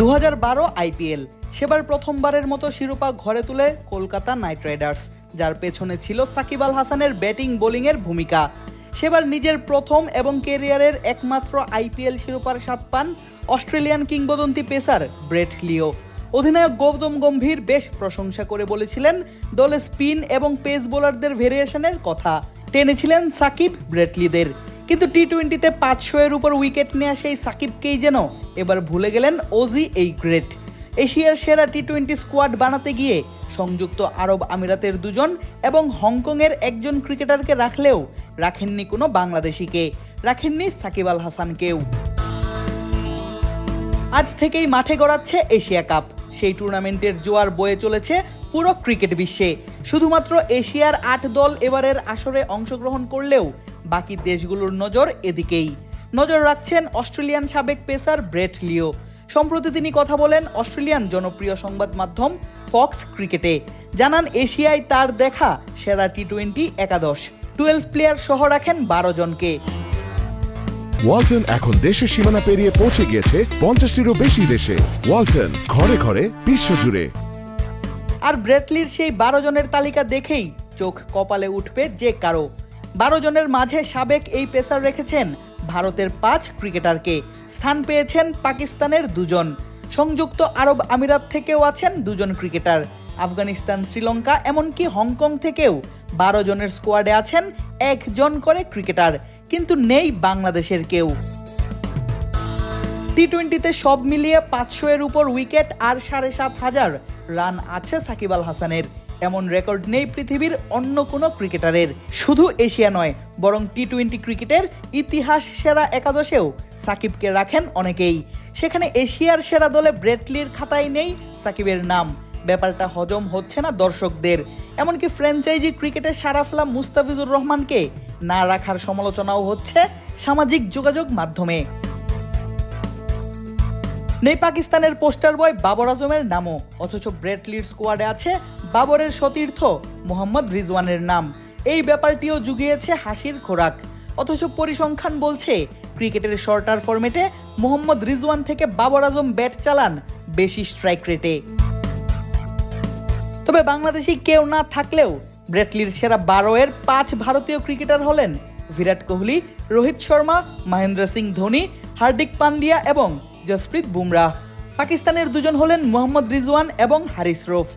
দু হাজার বারো আইপিএল। সেবার প্রথমবারের মতো শিরোপা ঘরে তুলে কলকাতা নাইট রাইডার্স, যার পেছনে ছিল সাকিব আল হাসানের ব্যাটিং বোলিংয়ের ভূমিকা। সেবার নিজের প্রথম এবং কেরিয়ারের একমাত্র আইপিএল শিরোপার স্বাদ পান অস্ট্রেলিয়ান কিংবদন্তি পেসার ব্রেট লিও। অধিনায়ক গৌতম গম্ভীর বেশ প্রশংসা করে বলেছিলেন, দলে স্পিন এবং পেস বোলারদের ভেরিয়েশনের কথা। টেনেছিলেন সাকিব ব্রেটলিদের কিন্তু টি টোয়েন্টিতে পাঁচশো এর উপর উইকেট নেওয়া সেই সাকিবকেই যেন? এবার ভুলে গেলেন ওজি এই গ্রেট এশিয়ার সেরা টি টোয়েন্টি স্কোয়াড বানাতে গিয়ে সংযুক্ত আরব আমিরাতের দুজন এবং হংকংয়ের একজন ক্রিকেটারকে রাখলেও রাখেননি কোনো বাংলাদেশিকে, রাখেননি সাকিব আল হাসানকেও। আজ থেকেই মাঠে গড়াচ্ছে এশিয়া কাপ। সেই টুর্নামেন্টের জোয়ার বয়ে চলেছে পুরো ক্রিকেট বিশ্বে। শুধুমাত্র এশিয়ার আট দল এবারের আসরে অংশগ্রহণ করলেও বাকি দেশগুলোর নজর এদিকেই। নজর রাখছেন অস্ট্রেলিয়ান সাবেক পেসার ব্রেট লিও। সম্প্রতি তিনি কথা বলেন অস্ট্রেলিয়ান জনপ্রিয় সংবাদ মাধ্যম ফক্স ক্রিকেটে। জানান এশিয়ায় তার দেখা সেরা টি টোয়েন্টি একাদশ। টুয়েলভ প্লেয়ার সহ রাখেন বারো জনকে। ওয়ালটন এখন দেশের সীমানা পেরিয়ে পৌঁছে গিয়েছে পঞ্চাশটিরও বেশি দেশে। ওয়ালটন ঘরে ঘরে বিশ্বজুড়ে। আর ব্রেটলির সেই বারো জনের তালিকা দেখেই চোখ কপালে উঠবে যে কারও। বারো জনের মাঝে সাবেক এই পেসার রেখেছেন ভারতের পাঁচ ক্রিকেটারকে। স্থান পেয়েছেন পাকিস্তানের দুজন। সংযুক্ত আরব আমিরাত থেকেও আছেন দুজন ক্রিকেটার। আফগানিস্তান, শ্রীলঙ্কা, এমনকি হংকং থেকেও বারো জনের স্কোয়াডে আছেন একজন করে ক্রিকেটার, কিন্তু নেই বাংলাদেশের কেউ। টি টোয়েন্টিতে সব মিলিয়ে পাঁচশো এর উপর উইকেট আর সাড়ে সাত হাজার রান আছে সাকিব আল হাসানের। এমন রেকর্ড নেই পৃথিবীর অন্য কোনো ক্রিকেটারের। শুধু এশিয়া নয়, বরং টি টোয়েন্টি ক্রিকেটের ইতিহাস সেরা একাদশেও সাকিবকে রাখেন অনেকেই। সেখানে এশিয়ার সেরা দলে ব্রেটলির খাতায় নেই সাকিবের নাম। ব্যাপারটা হজম হচ্ছে না দর্শকদের। এমনকি ফ্র্যাঞ্চাইজি ক্রিকেটে সারাফলা মুস্তাফিজুর রহমানকে না রাখার সমালোচনাও হচ্ছে সামাজিক যোগাযোগ মাধ্যমে। নেই পাকিস্তানের পোস্টার বয় বাবর আজমের নামও, অথচ ব্রেটলির স্কোয়াডে আছে বাবরের সতীর্থ মোহাম্মদ রিজওয়ানের নাম। এই ব্যাপারটিও জুগিয়েছে হাসির খোরাক। অথচ পরিসংখ্যান বলছে, ক্রিকেটের শর্টার ফরম্যাটে মোহাম্মদ রিজওয়ান থেকে বাবর আজম ব্যাট চালান বেশি স্ট্রাইক রেটে। তবে বাংলাদেশি কেউ না থাকলেও ব্রেটলির সেরা বারো এর পাঁচ ভারতীয় ক্রিকেটার হলেন বিরাট কোহলি, রোহিত শর্মা, মহেন্দ্র সিং ধোনি, হার্দিক পান্ডিয়া এবং জসপ্রীত বুমরাহ। পাকিস্তানের দুজন হলেন মোহাম্মদ রিজওয়ান এবং হারিস রফ।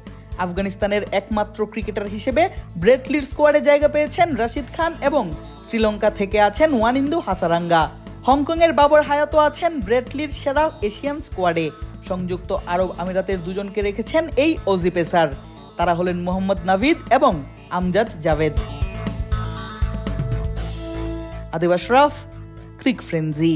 আফগানিস্তানের একমাত্র ক্রিকেটার হিসেবে ব্রেটলির স্কোয়াডে জায়গা পেয়েছেন রশিদ খান এবং শ্রীলঙ্কা থেকে আছেন ওয়ানিন্দু হাসারাঙ্গা। হংকংয়ের বাবর হায়াতো আছেন ব্রেটলির সেরা এশিয়ান স্কোয়াডে। সংযুক্ত আরব আমিরাতের দুজনকে রেখেছেন এই অজি পেসার। তারা হলেন মোহাম্মদ নাভিদ এবং Amjad Javed. Adib Ashraf crick frenzy